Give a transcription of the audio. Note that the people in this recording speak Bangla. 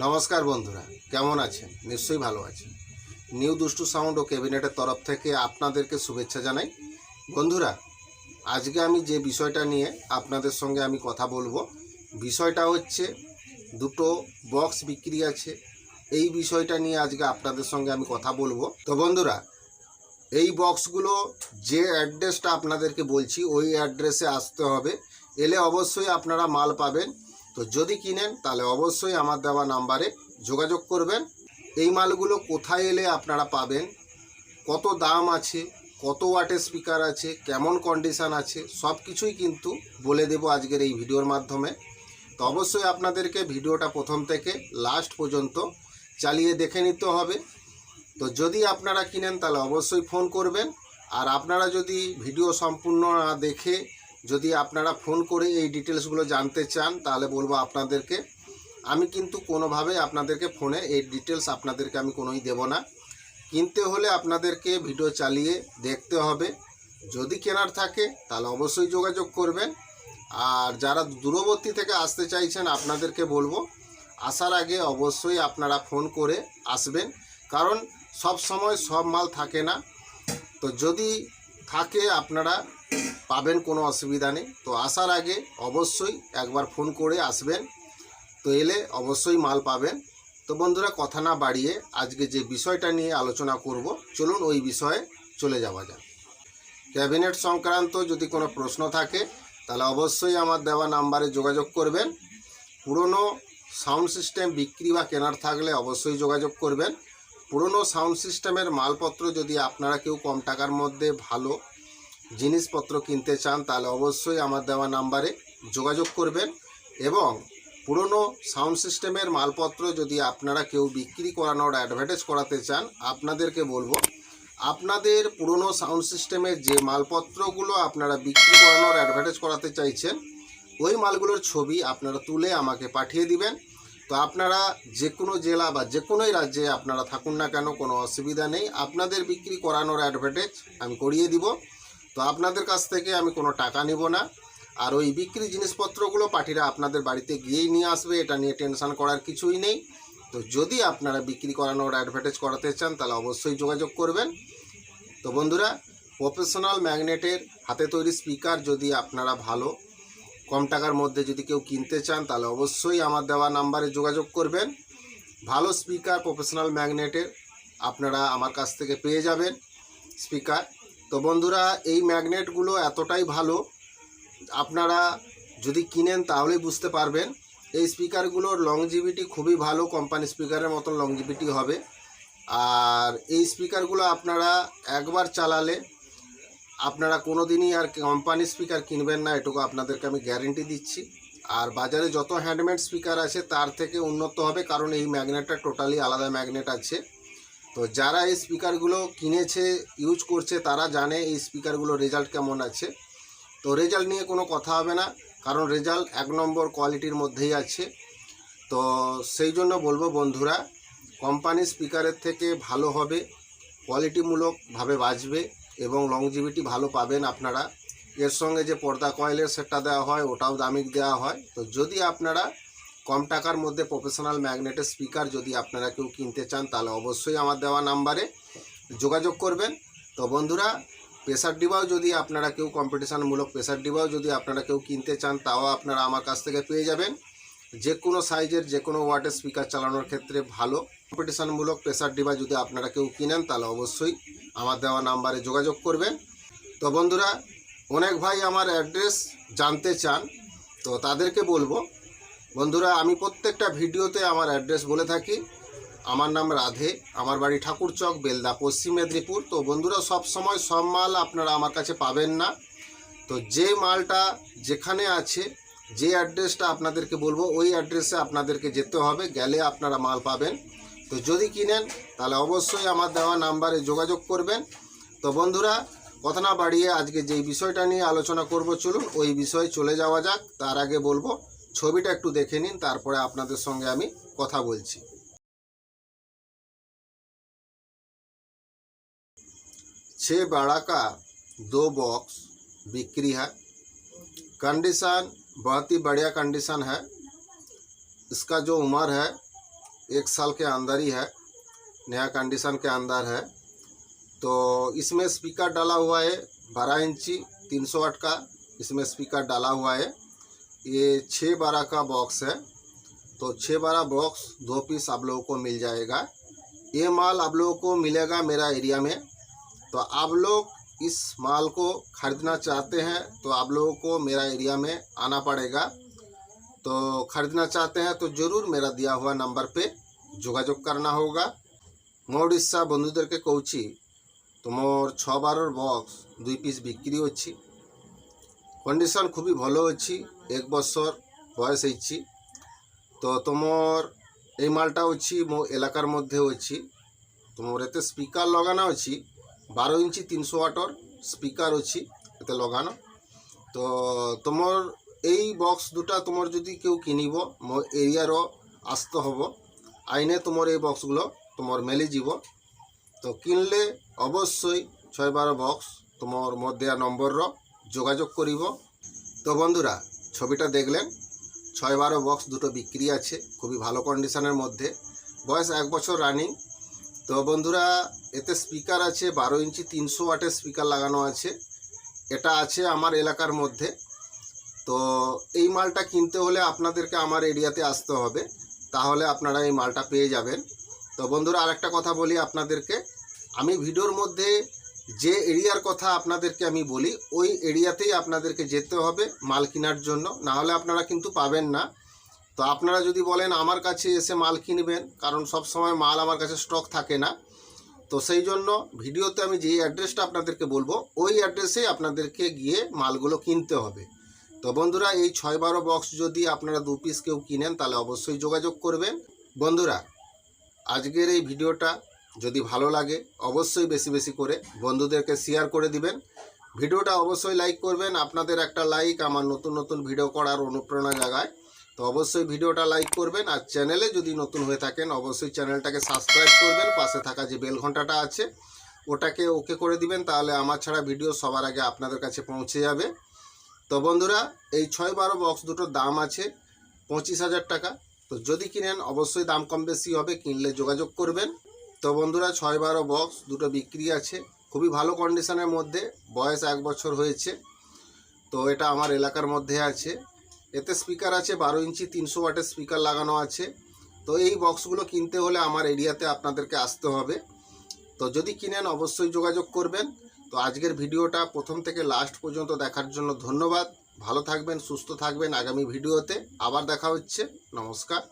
নমস্কার বন্ধুরা, কেমন আছেন? নিশ্চয়ই ভালো আছেন। নিউ দুষ্টু সাউন্ড ও ক্যাবিনেটের তরফ থেকে আপনাদেরকে শুভেচ্ছা জানাই। বন্ধুরা, আজকে আমি যে বিষয়টা নিয়ে আপনাদের সঙ্গে আমি কথা বলব, বিষয়টা হচ্ছে দুটো বক্স বিক্রি আছে। এই বিষয়টা নিয়ে আজকে আপনাদের সঙ্গে আমি কথা বলব। তো বন্ধুরা, এই বক্সগুলো যে অ্যাড্রেসটা আপনাদেরকে বলছি, ওই অ্যাড্রেসে আসতে হবে। এলে অবশ্যই আপনারা মাল পাবেন। তো যদি কিনেন, তাহলে অবশ্যই আমার দেওয়া নাম্বারে যোগাযোগ করবেন। এই মালগুলো কোথায় এলে আপনারা পাবেন? কত দাম আছে? কত ওয়াটের স্পিকার আছে? কেমন কন্ডিশন আছে? সব কিছুই কিন্তু বলে দেব আজকের এই ভিডিওর মাধ্যমে। তো অবশ্যই আপনাদেরকে ভিডিওটা প্রথম থেকে লাস্ট পর্যন্ত চালিয়ে দেখে নিতে হবে। তো যদি আপনারা কিনেন, তাহলে অবশ্যই ফোন করবেন। আর আপনারা যদি ভিডিও সম্পূর্ণ না দেখে যদি আপনারা ফোন করে এই ডিটেলসগুলো জানতে চান, তাহলে বলব আপনাদেরকে। আমি কিন্তু কোনোভাবে আপনাদেরকে ফোনে এই ডিটেলস আপনাদেরকে আমি কোনোই দেব না। কিনতে হলে আপনাদেরকে ভিডিও চালিয়ে দেখতে হবে। যদি কেনার থাকে, তাহলে অবশ্যই যোগাযোগ করবেন। আর যারা দূরবর্তী থেকে আসতে চাইছেন, আপনাদেরকে বলব, আসার আগে অবশ্যই আপনারা ফোন করে আসবেন। কারণ সব সময় সব মাল থাকে না। তো যদি থাকে আপনারা পাবেন, কোনো অসুবিধা নেই। তো আসার আগে অবশ্যই একবার ফোন করে আসবেন। তো এলে অবশ্যই মাল পাবেন। তো বন্ধুরা, কথা না বাড়িয়ে আজকে যে বিষয়টা নিয়ে আলোচনা করব, চলুন ওই বিষয়ে চলে যাওয়া যাক। ক্যাবিনেট সংক্রান্ত যদি কোনো প্রশ্ন থাকে, তাহলে অবশ্যই আমার দেওয়া নাম্বারে যোগাযোগ করবেন। পুরনো সাউন্ড সিস্টেম বিক্রি বা কেনার থাকলে অবশ্যই যোগাযোগ করবেন। পুরনো সাউন্ড সিস্টেমের মালপত্র যদি আপনারা কেউ কম টাকার মধ্যে ভালো জিনিসপত্র কিনতে চান, তাহলে অবশ্যই আমার দেওয়া নাম্বারে যোগাযোগ করবেন এবং পুরনো সাউন্ড সিস্টেমের মালপত্র যদি আপনারা কেউ বিক্রি করানোর অ্যাডভার্টাইজ করাতে চান, আপনাদেরকে বলব, আপনাদের পুরনো সাউন্ড সিস্টেমের যে মালপত্রগুলো আপনারা বিক্রি করানোর অ্যাডভার্টাইজ করাতে চাইছেন, ওই মালগুলোর ছবি আপনারা তুলে আমাকে পাঠিয়ে দিবেন। তো আপনারা যে কোনো জেলা বা যে কোনোই রাজ্যে আপনারা থাকুন না কেন, কোনো অসুবিধা নেই। আপনাদের বিক্রি করানোর অ্যাডভার্টাইজ আমি করিয়ে দিব। তো আপনাদের কাছ থেকে আমি কোনো টাকা নিব না। আর ওই বিক্রি জিনিসপত্রগুলো পার্টিরা আপনাদের বাড়িতে গিয়েই নিয়ে আসবে, এটা নিয়ে টেনশন করার কিছুই নেই। তো যদি আপনারা বিক্রি করানোর অ্যাডভার্টাইজ করাতে চান, তাহলে অবশ্যই যোগাযোগ করবেন। তো বন্ধুরা প্রফেশনাল ম্যাগনেটের হাতে তৈরি স্পিকার যদি আপনারা ভালো, কম টাকার মধ্যে যদি কেউ কিনতে চান, তাহলে অবশ্যই আমার দেওয়া নাম্বারে যোগাযোগ করবেন। ভালো স্পিকার প্রফেশনাল ম্যাগনেটের আপনারা আমার কাছ থেকে পেয়ে যাবেন স্পিকার তো বন্ধুরা, এই ম্যাগনেটগুলো এতটাই ভালো, আপনারা যদি কিনেন তাহলেই বুঝতে পারবেন। এই স্পিকারগুলোর লংজিভিটি খুবই ভালো কোম্পানি স্পিকারের মতন লংজিভিটি হবে। আর এই স্পিকারগুলো আপনারা একবার চালালে, আপনারা কোনো দিনই আর কোম্পানি স্পিকার কিনবেন না, এটুকু আপনাদেরকে আমি গ্যারেন্টি দিচ্ছি। আর বাজারে যত হ্যান্ডমেড স্পিকার আছে, তার থেকে উন্নত হবে, কারণ এই ম্যাগনেটটা টোটালি আলাদা ম্যাগনেট আছে। তো যারা এই স্পিকারগুলো কিনেছে ইউজ করছে, তারা জানে এই স্পিকারগুলো রেজাল্ট কেমন আছে। তো রেজাল্ট নিয়ে কোনো কথা হবে না, কারণ রেজাল্ট এক নম্বর কোয়ালিটির মধ্যেই আছে। তো সেই জন্য বলব বন্ধুরা কোম্পানি স্পিকারের থেকে ভালো হবে কোয়ালিটিমূলকভাবে বাজবে এবং লংজিভিটি ভালো পাবেন আপনারা। এর সঙ্গে যে পর্দা কয়েলের সেটটা দেওয়া হয়, ওটাও দামিক দেওয়া হয়। তো যদি আপনারা কম টাকার মধ্যে প্রফেশনাল ম্যাগনেটের স্পিকার যদি আপনারা কেউ কিনতে চান, তাহলে অবশ্যই আমার দেওয়া নাম্বারে যোগাযোগ করবেন। তো বন্ধুরা প্রেসার ডিবাও যদি আপনারা কেউ কম্পিটিশানমূলক প্রেসার ডিবাও যদি আপনারা কেউ কিনতে চান, তাও আপনারা আমার কাছ থেকে পেয়ে যাবেন। যে কোনো সাইজের যে কোনো ওয়াটের স্পিকার চালানোর ক্ষেত্রে ভালো। কম্পিটিশানমূলক প্রেসার ডিবা যদি আপনারা কেউ কিনেন, তাহলে অবশ্যই আমার দেওয়া নাম্বারে যোগাযোগ করবেন। তো বন্ধুরা, অনেক ভাই আমার অ্যাড্রেস জানতে চান, তো তাদেরকে বলব বন্ধুরা, আমি প্রত্যেকটা ভিডিওতে আমার অ্যাড্রেস বলে থাকি। আমার নাম রাধে, আমার বাড়ি ঠাকুরচক, বেলদা, পশ্চিম মেদিনীপুর। তো বন্ধুরা, সব সময় সব মাল আপনারা আমার কাছে পাবেন না। তো যে মালটা যেখানে আছে, যে অ্যাড্রেসটা আপনাদেরকে বলব, ওই অ্যাড্রেসে আপনাদেরকে যেতে হবে, গেলে আপনারা মাল পাবেন। তো যদি কিনেন, তাহলে অবশ্যই আমার দেওয়া নাম্বারে যোগাযোগ করবেন। তো বন্ধুরা, কথা না বাড়িয়ে আজকে যেই বিষয়টা নিয়ে আলোচনা করব, চলুন, ওই বিষয়ে চলে যাওয়া যাক। তার আগে বলব ছবিটা একটু দেখে নিন তারপরে আপনাদের সঙ্গে আমি কথা বলছি छः बाड़ा का दो बॉक्स बिक्री है कंडीशन बहुत ही बढ़िया कंडीशन है इसका जो उम्र है एक साल के अंदर ही है नया कंडीशन के अंदर है तो इसमें स्पीकर डाला हुआ है बारह इंची तीन सौ वाट का इसमें स्पीकर डाला हुआ है ये छः बारह का बॉक्स है तो छः बारह बॉक्स दो पीस आप लोगों को मिल जाएगा ये माल आप लोगों को मिलेगा मेरा एरिया में तो आप लोग इस माल को खरीदना चाहते हैं तो आप लोगों को मेरा एरिया में आना पड़ेगा तो खरीदना चाहते हैं तो ज़रूर मेरा दिया हुआ नंबर पे যোগাযোগ करना होगा মোর ইচ্ছা বন্ধুদেরকে কৌছি তোমার ছ বারোর বক্স দুই পিস বিক্রি হচ্ছি কন্ডিশন খুবই ভালো হচ্ছি এক বছর বয়স হয়েছি। তো তোমার এই মালটা হচ্ছে মো এলাকার মধ্যে হচ্ছে তোমার এতে স্পিকার লাগানো হচ্ছে বারো ইঞ্চি তিনশো ওয়াটর স্পিকার হচ্ছে এতে লাগানো। তো তোমার এই বক্স দুটা তোমার যদি কেউ কিনিব, মো এরিয়ার আসতে হব, আইনে তোমার এই বক্সগুলো তোমার মেলে যাব তো কিনলে অবশ্যই ছয় বারো বক্স তোমার মধ্যে নম্বরর যোগাযোগ করিব। তো বন্ধুরা, ছবিটা দেখলেন। ছয় বারো বক্স দুটো বিক্রি আছে, খুবই ভালো কন্ডিশনের মধ্যে। বয়স এক বছর রানিং তো বন্ধুরা, এতে স্পিকার আছে, বারো ইঞ্চি তিনশো ওয়াটের স্পিকার লাগানো আছে। এটা আছে আমার এলাকার মধ্যে। তো এই মালটা কিনতে হলে আপনাদেরকে আমার এরিয়াতে আসতে হবে। তাহলে আপনারা এই মালটা পেয়ে যাবেন। তো বন্ধুরা, আরেকটা কথা বলি আপনাদেরকে। আমি ভিডিওর মধ্যে যে এরিয়ার কথা আপনাদেরকে আমি বলি, ওই এরিয়াতেই আপনাদেরকে যেতে হবে মাল কেনার জন্য। না হলে আপনারা কিন্তু পাবেন না। তো আপনারা যদি বলেন আমার কাছে এসে মাল কিনবেন, কারণ সব সময় মাল আমার কাছে স্টক থাকে না, তো সেই জন্য ভিডিওতে আমি যেই অ্যাড্রেসটা আপনাদেরকে বলব, ওই অ্যাড্রেসেই আপনাদেরকে গিয়ে মালগুলো কিনতে হবে। তো বন্ধুরা, এই ছয় বারো বক্স যদি আপনারা দু পিস কেউ কিনেন, তাহলে অবশ্যই যোগাযোগ করবেন। বন্ধুরা, আজকের এই ভিডিওটা যদি ভালো লাগে, অবশ্যই বেশি বেশি করে বন্ধুদেরকে শেয়ার করে দিবেন। ভিডিওটা অবশ্যই লাইক করবেন, আপনাদের একটা লাইক আমার নতুন নতুন ভিডিও করার অনুপ্রেরণা জাগায়। তো অবশ্যই ভিডিওটা লাইক করবেন, আর চ্যানেলে যদি নতুন হয়ে থাকেন, অবশ্যই চ্যানেলটাকে সাবস্ক্রাইব করবেন, পাশে থাকা যে বেল ঘন্টাটা আছে, ওটাকে ওকে করে দিবেন, তাহলে আমার ছাড়া ভিডিও সবার আগে আপনাদের কাছে পৌঁছে যাবে। তো বন্ধুরা, এই ছয় বারো বক্স দুটোর দাম আছে পঁচিশ হাজার টাকা। তো যদি কিনেন, অবশ্যই দাম কম বেশি হবে, কিনলে যোগাযোগ করবেন। তো বন্ধুরা, ছয় বারো বক্স দুটো বিক্রি আছে। খুবই ভালো কন্ডিশনের মধ্যে, বয়স এক বছর হয়েছে। তো এটা আমার এলাকার মধ্যে আছে। এতে স্পিকার আছে, বারো ইঞ্চি, তিনশো ওয়াটের স্পিকার লাগানো আছে। তো এই বক্সগুলো কিনতে হলে আমার এরিয়াতে আপনাদেরকে আসতে হবে। তো যদি কিনেন, অবশ্যই যোগাযোগ করবেন। তো আজকের ভিডিওটা প্রথম থেকে লাস্ট পর্যন্ত দেখার জন্য ধন্যবাদ। ভালো থাকবেন, সুস্থ থাকবেন আগামী ভিডিওতে। আবার দেখা হচ্ছে। নমস্কার।